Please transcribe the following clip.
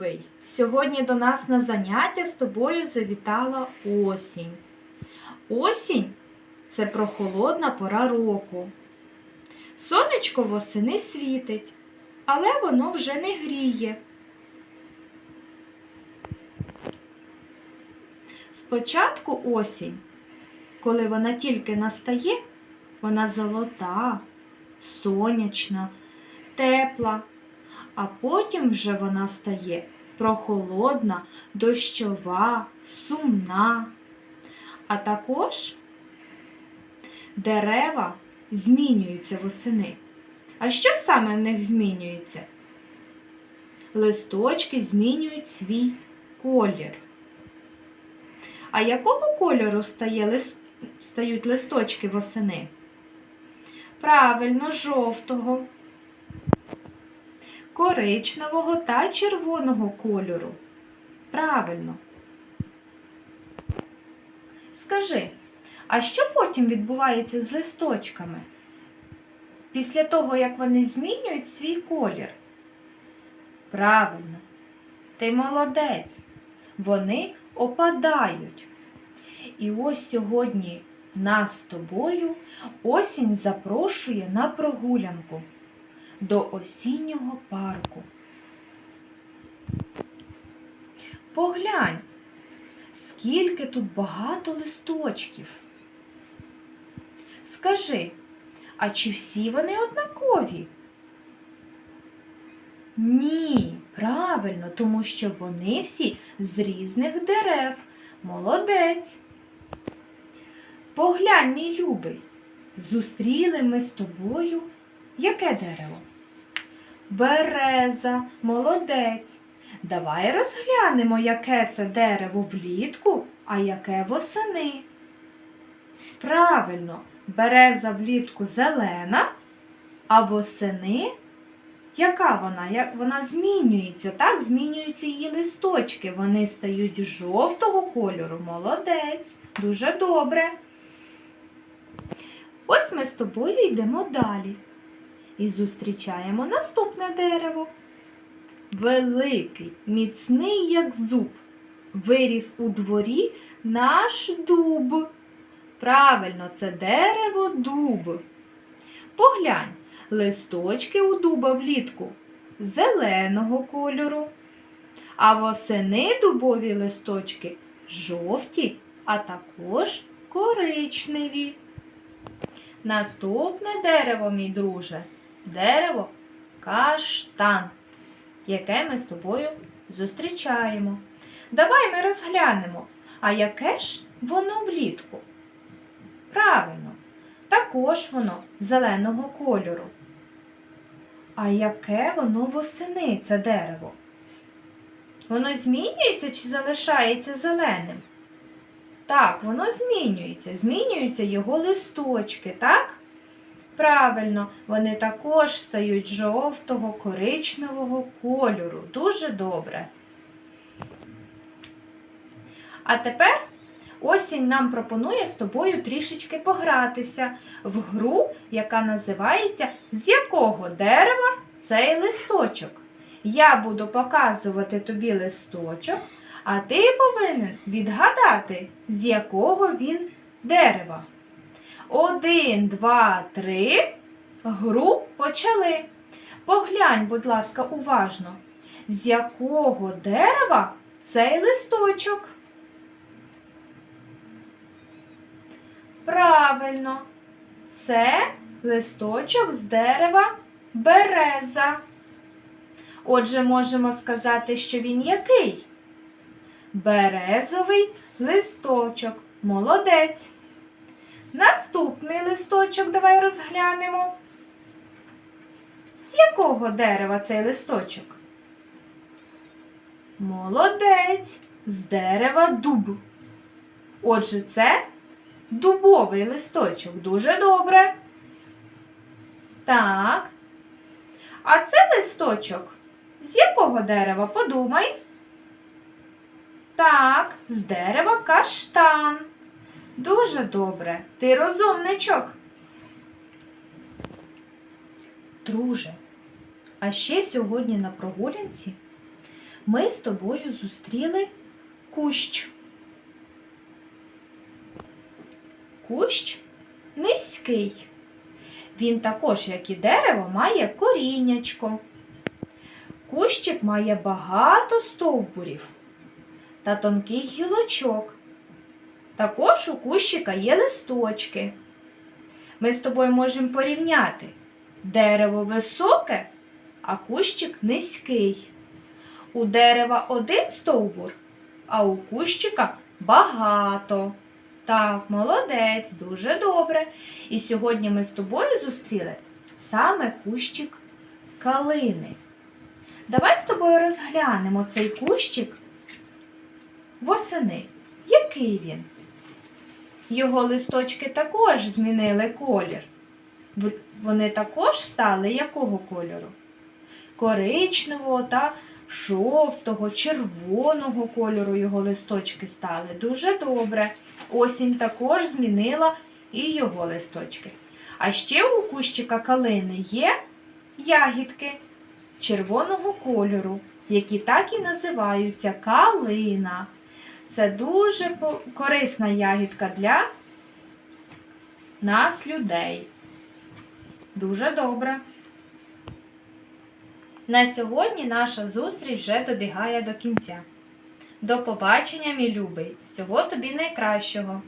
любий! Сьогодні до нас на заняття з тобою завітала осінь. Осінь це прохолодна пора року. Сонечко восени світить, але воно вже не гріє. Спочатку осінь, коли вона тільки настає, вона золота, сонячна, тепла, а потім вже вона стає прохолодна, дощова, сумна. А також дерева змінюються восени. А що саме в них змінюється? Листочки змінюють свій колір. А якого кольору стає лис- стають листочки восени? Правильно, жовтого, коричневого та червоного кольору. Правильно. Скажи, а що потім відбувається з листочками? Після того, як вони змінюють свій колір? Правильно, ти молодець. Вони опадають. І ось сьогодні нас з тобою осінь запрошує на прогулянку до осіннього парку. Поглянь, скільки тут багато листочків. Скажи, а чи всі вони однакові? Ні, правильно, тому що вони всі з різних дерев. Молодець. Поглянь, мій любий, зустріли ми з тобою яке дерево? Береза, молодець. Давай розглянемо, яке це дерево влітку, а яке восени. Правильно, береза влітку зелена, а восени яка вона? Вона змінюється, так? Змінюються її листочки. Вони стають жовтого кольору. Молодець. Дуже добре. Ось ми з тобою йдемо далі. І зустрічаємо наступне дерево. Великий, міцний, як зуб. Виріс у дворі наш дуб. Правильно, це дерево дуб. Поглянь, листочки у дуба влітку зеленого кольору, а восени дубові листочки жовті, а також коричневі. Наступне дерево, мій друже, дерево каштан, яке ми з тобою зустрічаємо. Давай ми розглянемо, а яке ж воно влітку? Правильно, також воно зеленого кольору. А яке воно восени, це дерево? Воно змінюється чи залишається зеленим? Так, воно змінюється. Змінюються його листочки, так? Правильно, вони також стають жовтого, коричневого кольору. Дуже добре. А тепер осінь нам пропонує з тобою трішечки погратися в гру, яка називається З якого дерева цей листочок. Я буду показувати тобі листочок, а ти повинен відгадати, з якого він дерева. Один, два, три. Гру почали. Поглянь, будь ласка, уважно, з якого дерева цей листочок. Правильно, це листочок з дерева береза. Отже, можемо сказати, що він який? Березовий листочок. Молодець. Наступний листочок давай розглянемо. З якого дерева цей листочок? Молодець. З дерева дуб. Отже, це дубовий листочок. Дуже добре. Так. А це листочок з якого дерева? Подумай. Так, з дерева каштан. Дуже добре. Ти розумничок. Друже, а ще сьогодні на прогулянці ми з тобою зустріли кущ. Кущ низький. Він також, як і дерево, має коріннячко. Кущик має багато стовбурів та тонких гілочок. Також у кущика є листочки. Ми з тобою можемо порівняти. Дерево високе, а кущик низький. У дерева один стовбур, а у кущика багато. Так, молодець, дуже добре. І сьогодні ми з тобою зустріли саме кущик калини. Давай з тобою розглянемо цей кущик восени. Який він? Його листочки також змінили колір. Вони також стали якого кольору? Коричневого та жовтого, червоного кольору його листочки стали. Дуже добре. Осінь також змінила і його листочки. А ще у кущика калини є ягідки червоного кольору, які так і називаються калина. Це дуже корисна ягідка для нас, людей. Дуже добре. На сьогодні наша зустріч вже добігає до кінця. До побачення, мій любий. Всього тобі найкращого.